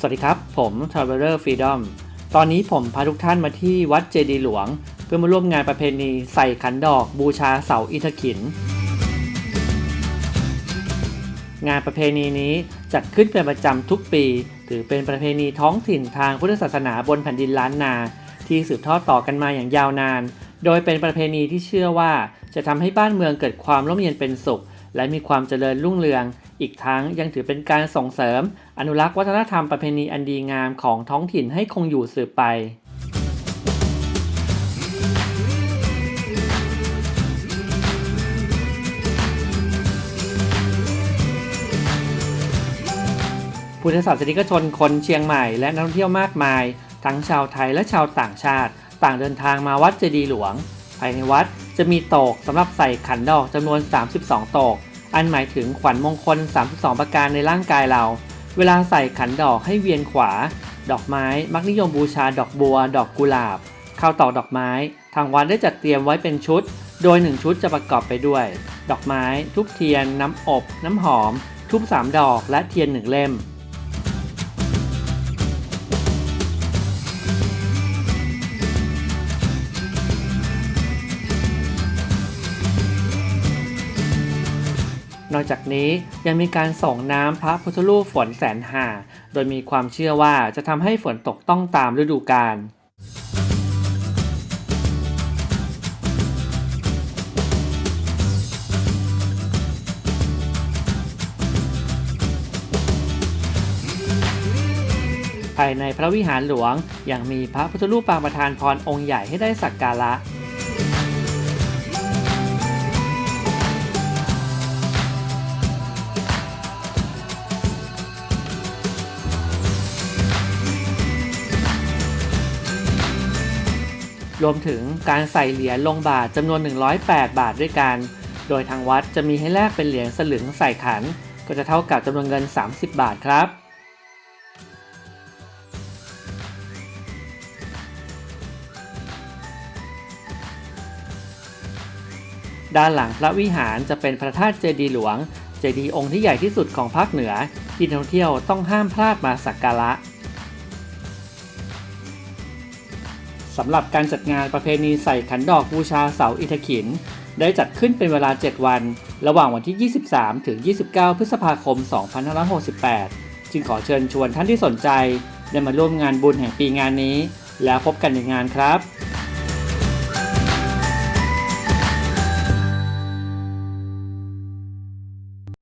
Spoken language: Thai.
สวัสดีครับ ผม Traveler Freedom ตอนนี้ผมพาทุกท่านมาที่วัดเจดีหลวง เพื่อมาร่วมงานประเพณีใส่ขันดอกบูชาเสาอิฐขิน งานประเพณีนี้จัดขึ้นเป็นประจำทุกปี ถือเป็นประเพณีท้องถิ่นทางพุทธศาสนาบนแผ่นดินล้านนา ที่สืบทอดต่อกันมาอย่างยาวนาน โดยเป็นประเพณีที่เชื่อว่าจะทำให้บ้านเมืองเกิดความร่มเย็นเป็นสุข และมีความเจริญรุ่งเรือง อีกทั้งยังถือเป็นการส่งเสริม อนุรักษ์วัฒนธรรมประเพณีอันดีงามของท้องถิ่นให้คงอยู่สืบไปพุทธศาสนิกชนคนเชียงใหม่และนักท่องเที่ยวมากมาย ทั้งชาวไทยและชาวต่างชาติ ต่างเดินทางมาวัดเจดีย์หลวง ภายในวัดจะมีโตกสำหรับใส่ขันดอกจำนวน 32 โตก อันหมายถึงขวัญมงคล 32 ประการในร่างกายเรา เวลาใส่ขันดอกให้เวียนขวา ดอกไม้มักนิยมบูชาดอกบัว ดอกกุหลาบ ข้าวตอกดอกไม้ ทางวัดได้จัดเตรียมไว้เป็นชุด โดย 1 ชุดจะประกอบไปด้วย ดอกไม้ ทุบเทียน น้ำอบ น้ำหอม ทุบ3ดอกและเทียน1เล่ม นอกจากนี้ยังมีการส่งน้ำพระพุทธรูปฝนแสนหา โดยมีความเชื่อว่าจะทำให้ฝนตกต้องตามฤดูกาลภายในพระวิหารหลวงยังมีพระพุทธรูปปางประธานพรองค์ใหญ่ให้ได้สักการะ รวมถึงการใส่เหรียญลงบาทจำนวน 108 บาทด้วยกัน โดยทางวัดจะมีให้แลกเป็นเหรียญสลึงใส่ขัน ก็จะเท่ากับจำนวนเงิน 30 บาทครับด้านหลังพระวิหารจะเป็นพระธาตุเจดีย์หลวง เจดีย์องค์ที่ใหญ่ที่สุดของภาคเหนือ ที่นักท่องเที่ยวต้องห้ามพลาดมาสักการะ สำหรับการจัดงานประเพณีใส่ขันดอกบูชาเสาอิทขิน ได้จัดขึ้นเป็นเวลา 7 วัน ระหว่างวันที่ 23 ถึง 29 พฤษภาคม 2568 จึงขอเชิญชวนท่านที่สนใจ ได้มาร่วมงานบุญแห่งปีงานนี้ แล้วพบกันในงานครับ